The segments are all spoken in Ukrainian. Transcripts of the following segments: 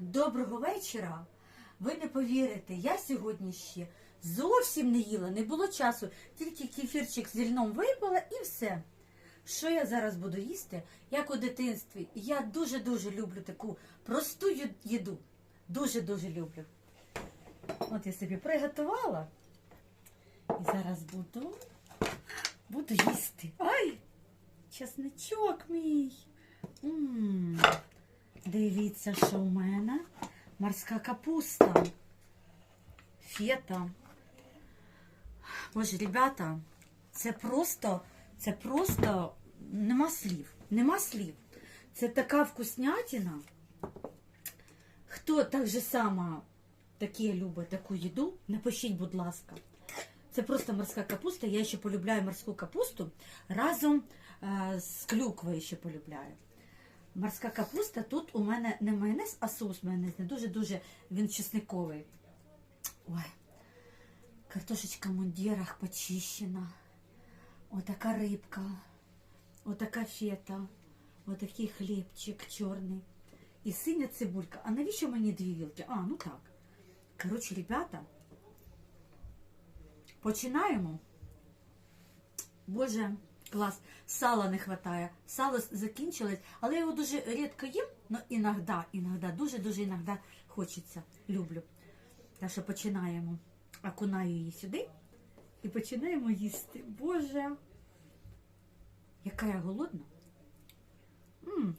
Доброго вечора. Ви не повірите, я сьогодні ще зовсім не їла, не було часу. Тільки кефірчик з льном випила і все. Що я зараз буду їсти? Як у дитинстві. Я дуже-дуже люблю таку просту їду. Дуже-дуже люблю. От я собі приготувала. І зараз буду, буду їсти. Ай! Чесничок мій. М. Дивіться, що в мене. Морська капуста. Фета. Боже, ребята, це просто, це просто нема слів. Нема слів. Це така вкуснятина. Хто так же само таке любить таку їду, напишіть, будь ласка. Це просто морська капуста. Я ще полюбляю морську капусту разом е, з клюквою ще полюбляю. Морська капуста тут у мене не майонез, а соус майонезний. Дуже-дуже він чесниковий. Ой, картошечка в мундірах почищена. Отака рибка, отака фета, отакий хлібчик чорний. І синя цибулька. А навіщо мені дві вілки? А, ну так. Коротше, ребята, починаємо. Боже, клас. Сала не вистачає. Сало закінчилось, але я його дуже рідко їм, але іноді, іноді, дуже-дуже іноді хочеться. Люблю. Так що починаємо. Окунаю її сюди і починаємо їсти. Боже, яка я голодна. М.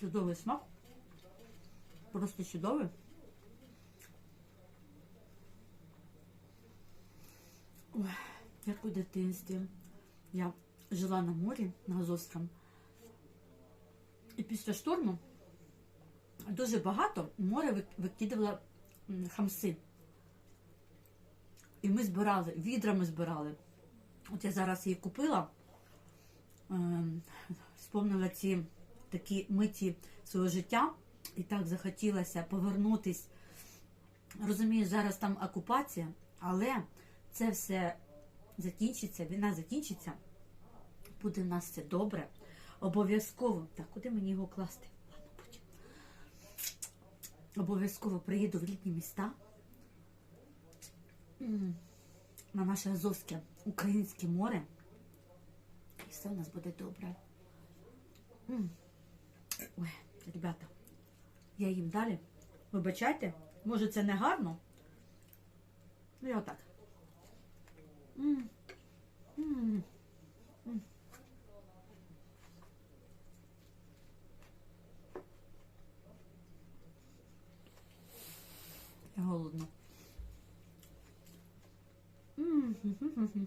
Чудовий смак. Просто чудовий. Ой, як у дитинстві. Я жила на морі, на Азовському. І після шторму дуже багато море вик- викидувало хамси. І ми збирали, відрами збирали. От я зараз її купила, ем, спомнила ці такі миті свого життя, і так захотілося повернутись. Розумію, зараз там окупація, але це все закінчиться, війна закінчиться, буде в нас все добре. Обов'язково. Так, куди мені його класти? Ладно, потім. Обов'язково приїду в рідні міста. На наше Азовське українське море. І все у нас буде добре. Ой, ребята, я їм далі. Вибачайте, може це не гарно. Ну я отак. М. М. М. Я голодна. М. Така голодна.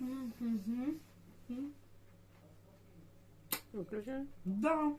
М. М, мгм. Да.